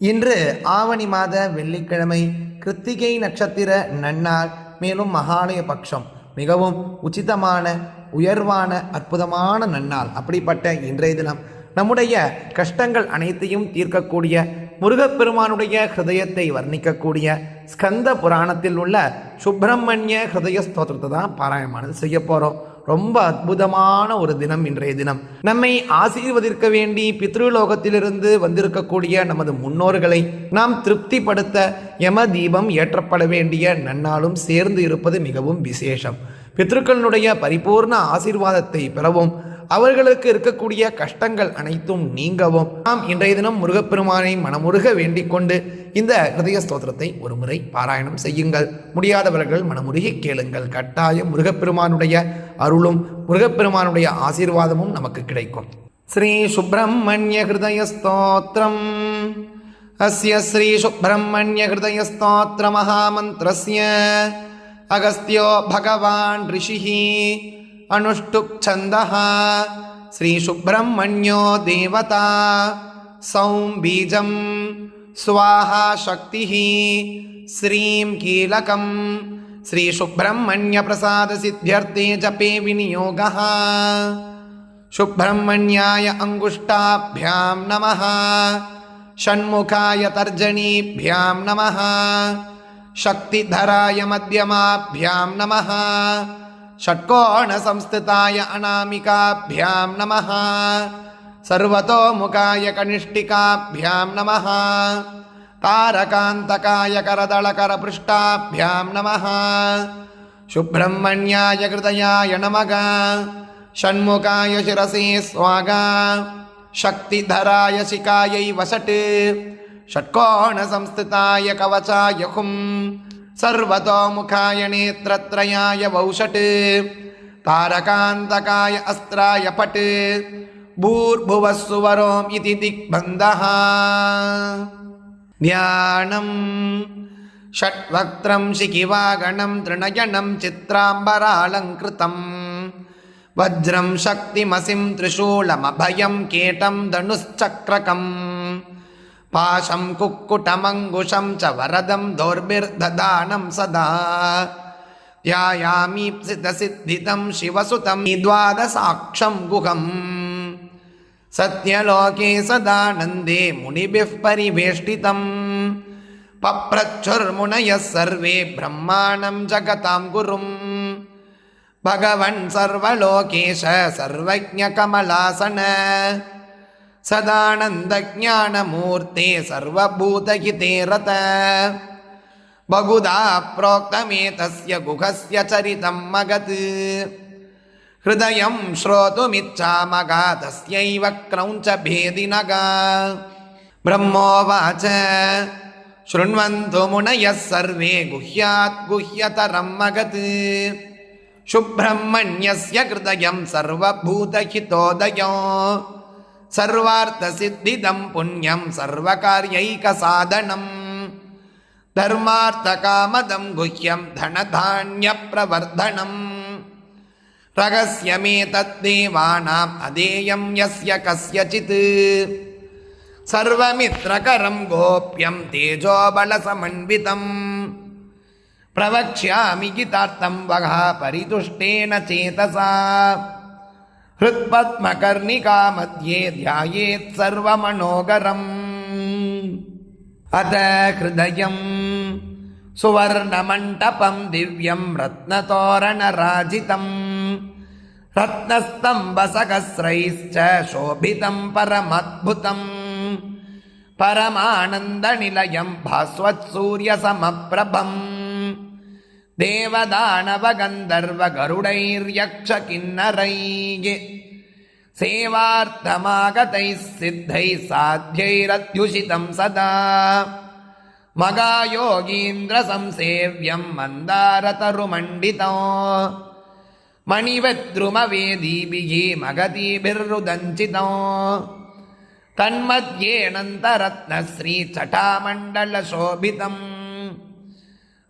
இன்று ஆவணி மாத வெள்ளிக்கிழமை கிருத்திகை நட்சத்திர நன்னாள் மேலும் மகாலய பட்சம் மிகவும் உச்சிதமான உயர்வான அற்புதமான நன்னாள். அப்படிப்பட்ட இன்றைய தினம் நம்முடைய கஷ்டங்கள் அனைத்தையும் தீர்க்கக்கூடிய முருகப்பெருமானுடைய ஹிருதயத்தை வர்ணிக்கக்கூடிய ஸ்கந்த புராணத்தில் உள்ள சுப்பிரமணிய ஹிருதய ஸ்தோத்திரத்தை தான் பாராயணமானது செய்ய போகிறோம் ரொம்ப அற்புதமான ஒரு தினம் இன்றைய தினம். நம்மை ஆசீர்வதிக்க வேண்டி பித்ருலோகத்திலிருந்து வந்திருக்கக்கூடிய நமது முன்னோர்களை நாம் திருப்திப்படுத்த யம தீபம் ஏற்றப்பட வேண்டிய நன்னாளும் சேர்ந்து இருப்பது மிகவும் விசேஷம். பித்ருக்களுடைய பரிபூர்ண ஆசீர்வாதத்தை பெறவும் அவர்களுக்கு இருக்கக்கூடிய கஷ்டங்கள் அனைத்தும் நீங்கவும். நாம் இன்றைய தினம் முருகப்பெருமானை மனமுருக வேண்டிக் கொண்டு இந்த ஹிருதய ஸ்தோத்திரத்தை ஒரு முறை பாராயணம் செய்யுங்கள். முடியாதவர்கள் மனமுருகி கேளுங்கள். கட்டாயம் முருகப்பெருமானுடைய அருளும் முருகப்பெருமானுடைய ஆசீர்வாதமும் நமக்கு கிடைக்கும். ஸ்ரீ சுப்பிரமணிய ஹிருதய ஸ்தோத்திரம். அஸ்ய ஸ்ரீ சுப்பிரமணிய ஹிருதய ஸ்தோத்திர अनुष्टुप्छन्दः श्रीसुब्रह्मण्यो देवता सौं बीजं स्वाहा शक्तिः श्रीं कीलकं श्रीसुब्रह्मण्यप्रसादसिद्ध्यर्थे जपे विनियोगः सुब्रह्मण्याय अङ्गुष्ठाभ्यां नमः षण्मुखाय तर्जनीभ्यां नमः शक्तिधराय मध्यमाभ्यां नमः षट्कोणसंस्थिताय अनामिकाभ्यां नमः सर्वतोमुखाय कनिष्ठिकाभ्यां नमः तारकान्तकाय करदलकरपृष्ठाभ्यां नमः सुब्रह्मण्याय हृदयाय नमः षण्मुखाय शिरसे स्वागा शक्तिधराय शिकायै वसट् षट्कोणसंस्थिताय कवचाय हुम् सर्वतोमुखाय नेत्रत्रयाय वौषट् तारकान्तकाय अस्त्राय पट् भूर्भुवः सुवरोम् इति दिग्बन्धः ध्यानम् षट्वक्त्रं शिखिवागणं तृणयनं चित्राम्बरालङ्कृतम् वज्रं शक्तिमसिं त्रिशूलमभयं केटं धनुश्चक्रकम् पाशं कुक्कुटमङ्कुशं च वरदं दोर्भिर्ददानं सदा ध्यायामीप्सितसिद्धितं शिवसुतं द्वादसाक्षं गुहम् सत्यलोके सदानन्दे मुनिभिः परिवेष्टितम् पप्रच्छुर्मुनयः सर्वे ब्रह्माणं जगतां गुरुम् भगवन् सर्वलोकेश सर्वज्ञकमलासन सदानन्दज्ञानमूर्ते सर्वभूतहिते रत बहुधा प्रोक्तमेतस्य गुहस्य चरितं मगत् हृदयं श्रोतुमिच्छामगातस्यैव क्रौञ्चभेदिनगा ब्रह्मोवाच शृण्वन्तु मुनयः सर्वे गुह्यात् गुह्यतरं मगत् सुब्रह्मण्यस्य हृदयं सर्वभूतहितोदयो சர்வார்த்த சித்திதம் புண்ணியம் சர்வகாரியைக சாதனம் தர்மார்த்த காமதம் குஹ்யம் தனதானிய பிரவர்தனம் ரகசியமே தத்தேவானாம் அதேயம் யஸ்ய கஸ்யசித் சர்வமித்ரகரம் கோப்யம் தேஜோபலசமன்விதம். பிரவக்ஷ்யாமி கீதார்த்தம் வகா பரிதுஷ்டேன சேதசா. ஹிருத்பத்மகர்ணிகா மத்தியே தியாயேத் சர்வமனோகரம் அத ஹிருதயம் சுவர்ணமண்டபம் திவ்யம் ரத்னதோரணராஜிதம் ரத்னஸ்தம்பசகஸ்ரைச்ச சோபிதம் பரமத்புதம் பரமானந்தநிலையம் பாஸ்வத் சூரியசமப்பிரபம் देवदानवगन्धर्वगरुडैर्यक्षकिन्नरैः सेवार्थमागतैः सिद्धैः साध्यैरध्युषितं सदा मगायोगीन्द्रसंसेव्यं मन्दारतरुमण्डितो मणिवद्रुमवेदीभिः मगतीभिर्रुदञ्चितो तन्मध्येऽनन्तरत्नश्रीचटामण्डलशोभितम्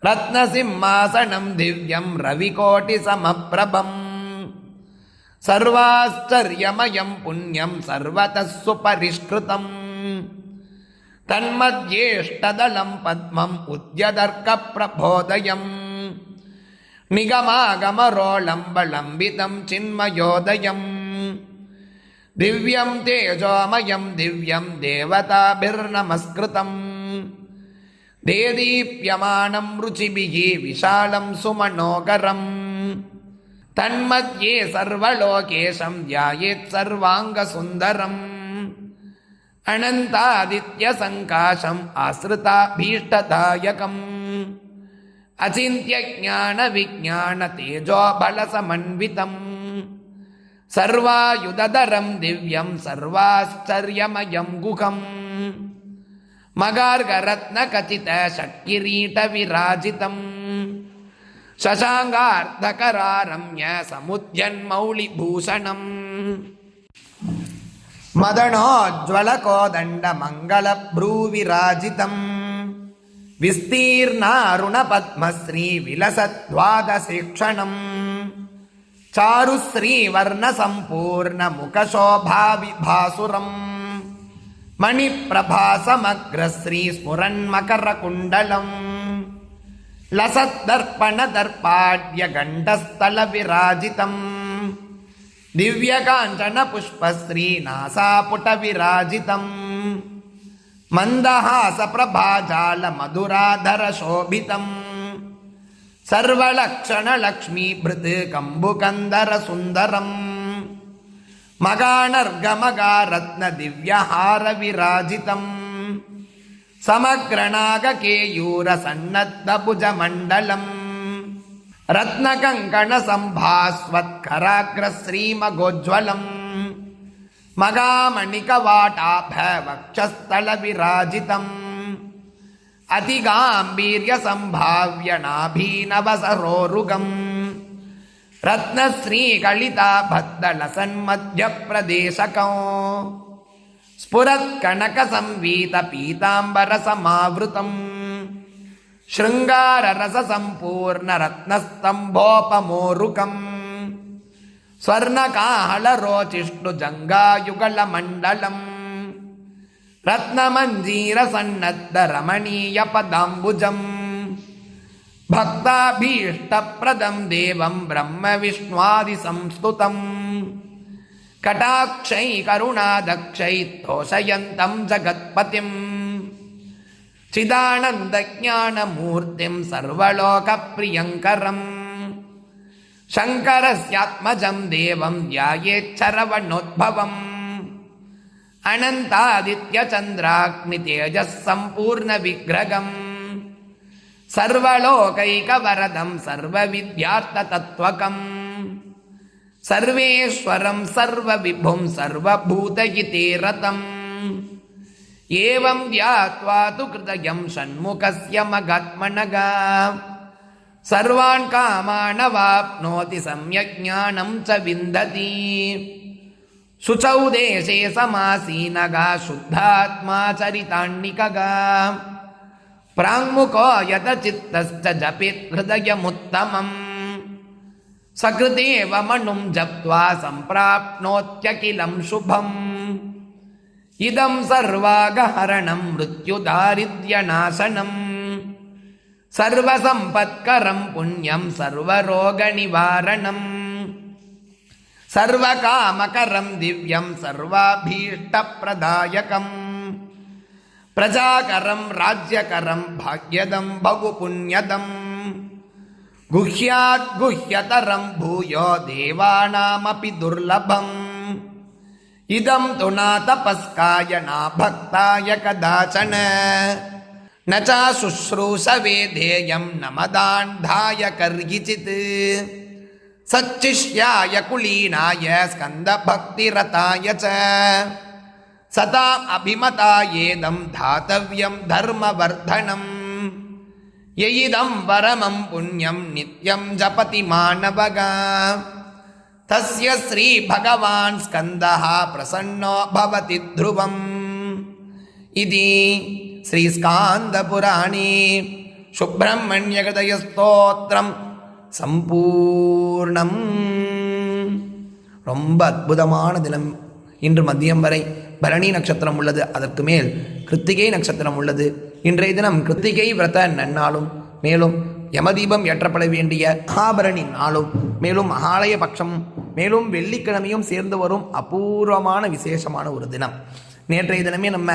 ரத்னசிம்மாசனம் திவ்யம் ரவிகோட்டி சமப்பிரபம் சர்வாஸ்டர்யமயம் புண்ணியம் சர்வதஸ்ஸு பரிஷ்கிருதம் தன்மத்யேஷ்டதலம் பத்மம் உத்யதர்க்க பிரபோதயம் நிகமாகமரோளம்பளம்பிதம் சின்மயோதயம். திவ்யம் தேஜோமயம் திவ்யம் தேவதாபிர்நமஸ்கிருதம். தேதீப்யமானம் ருச்சிபிகி விஷாலம் சுமனோகரம். தன்மத்யே சர்வலோகேஷம் தியாயேத் சர்வாங்க சுந்தரம். அனந்தாதித்ய சங்காசம் ஆசிரிதா பீஷ்டதாயகம் அச்சிந்திய ஜான விஜான தேஜோ பலசமன்விதம். சர்வாயுதரம் திவ்யம் சர்வாச்சரியமயம் குகம். மகார்கரத்ன கதித ஷட்கிரீட விராஜிதம் சசாங்கார்த்தகராரம்ய சமுத்யன் மௌலி பூஷணம் மதனோஜ்வலகோதண்ட மங்கள ப்ரூவிராஜிதம் விஸ்தீர்ணாருணபத்மஸ்ரீ விலசத்வாதசீக்ஷணம் சாருஸ்ரீவர்ணசம்பூர்ணமுகசோபாவிபாசுரம் मणिप्रभासमग्रश्रीस्फुरन्मकरकुण्डलम् लसद्दर्पणदर्पाढ्यगण्डस्थलविराजितम् दिव्यकाञ्चनपुष्पश्रीनासापुटविराजितम् मन्दहासप्रभाजालमधुराधरशोभितम् सर्वलक्षणलक्ष्मीभृत् कम्बुकन्दरसुन्दरम् मगानर्गमगारत्नदिव्यहारविराजितम्। समग्रनागकेयूरसन्नद्धभुजमण्डलम्। रत्नकङ्कणसम्भास्वत्कराग्रश्रीमगोज्ज्वलम्। मगामणिकवाटाभवक्षस्थलविराजितम् अतिगाम्भीर्यसम्भाव्यनाभीनवसरोरुगम्। रत्नश्रीकलिताभद्दलसन्मध्यप्रदेशकौ स्फुरत्कनकसंवीतपीताम्बरसमावृतम् शृङ्गाररससम्पूर्णरत्नस्तम्भोपमोरुकम् स्वर्णकाहलरोचिष्णुजङ्गायुगलमण्डलम् रत्नमञ्जीरसन्नद्धरमणीयपदाम्बुजम् பக்தாபீஷ்டப்பிரதம் தேவம் பிரம்ம விஷ்ணுவாதி சம்ஸ்துதம். கடாட்சை கருணாதக்ஷை தோஷயந்தம் ஜகத்பதிம். சிதானந்த ஜானமூர்த்திம் சர்வலோக பிரியங்கரம் சங்கரஸ்யாத்மஜம் தேவம் தியாயே சரவணோத்பவம் அனந்தாதித்ய சந்திராக்னி தேஜஸ் சம்பூர்ண விக்கிரகம். சர்வலோகைகவரதம் சர்வ வித்யார்த்த தத்வகம் சர்வேஸ்வரம் சர்வ விபும் சர்வபூதகிதே ரதம் ஏவம் தியாத்வா து கிருதயம் ஷண்முகஸ்ய மகாத்மனக. சர்வான் காமானவாப்னோதி சம்யக் ஞானம் ச விந்ததி. சுச்சௌ தேசே சமாசீனகா சுத்தாத்மா சரிதான்னிககா. பிராங்முகோ யத சித்தஸ்த ஜபித் ஹிருதயமுத்தமம் சகிருதேவ மனும் ஜப்வா சம்பிராப்னோத்யகிலம் சுபம் இதம் சர்வாகஹரணம் மிருத்யுதாரித்யநாசனம் சர்வசம்பத்கரம் புண்ணியம் சர்வரோக நிவாரணம் சர்வகாமகரம் திவ்யம் சர்வாபீஷ்டப்பிரதாயகம் பிரஜாகரம் ராஜ்யகரம் பாக்யதம் பகு புண்ணியதம் குஹ்யாத் குஹ்யதரம் பூயோ தேவானாமபி துர்லபம். இதம் துணா தபஸ்காய நா பக்தாய கதாச்சன. நச்சா சுஸ்ரூசவே தேயம் நமதாண்டாய கர்கிச்சித் சச்சிஷ்யாய குலீனாய ஸ்கந்த பக்திரதாய ச. சதா அபிமதாயேதம் தாத்தவியம் தர்மவர்தனம். எயிதம் வரமம் புண்ணியம் நித்யம் ஜபதி மாணவகா. தஸ்ய ஸ்ரீ பகவான் ஸ்கந்தா பிரசன்னோ பவதி த்ருவம். இது ஸ்ரீ ஸ்காந்த புராணே. சுப்பிரமணியகதயஸ்தோத்திரம் சம்பூர்ணம். ரொம்ப அற்புதமான தினம். இன்று மதியம் வரை பரணி நட்சத்திரம் உள்ளது. அதற்கு மேல் கிருத்திகை நட்சத்திரம் உள்ளது. இன்றைய தினம் கிருத்திகை விரத நன்னாளும் மேலும் யமதீபம் ஏற்றப்பட வேண்டிய மகாபரணி நாளும் மேலும் மகாலய பட்சமும் மேலும் வெள்ளிக்கிழமையும் சேர்ந்து வரும் அபூர்வமான விசேஷமான ஒரு தினம். நேற்றைய தினமே நம்ம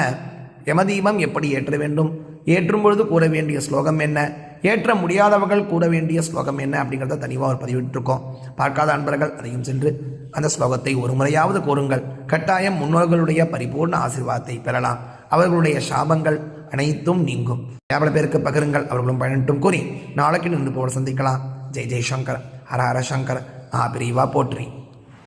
யமதீபம் எப்படி ஏற்ற வேண்டும்? ஏற்றும் பொழுது கூற வேண்டிய ஸ்லோகம் என்ன? ஏற்ற முடியாதவர்கள் கூட வேண்டிய ஸ்லோகம் என்ன அப்படிங்கிறத தனிவாக ஒரு பதிவிட்டிருக்கோம். பார்க்காத அன்பர்கள் அதையும் சென்று அந்த ஸ்லோகத்தை ஒரு முறையாவது கூறுங்கள் கட்டாயம் முன்னோர்களுடைய பரிபூர்ண ஆசீர்வாதத்தை பெறலாம். அவர்களுடைய சாபங்கள் அனைத்தும் நீங்கும். எவ்வளவு பேருக்கு பகிருங்கள் அவர்களும் பயனட்டும் கூறி நாளைக்கு நின்று போல சந்திக்கலாம். ஜெய் ஜெய்சங்கர் ஹர ஹர சங்கர் மகாபிரிவா போற்றி.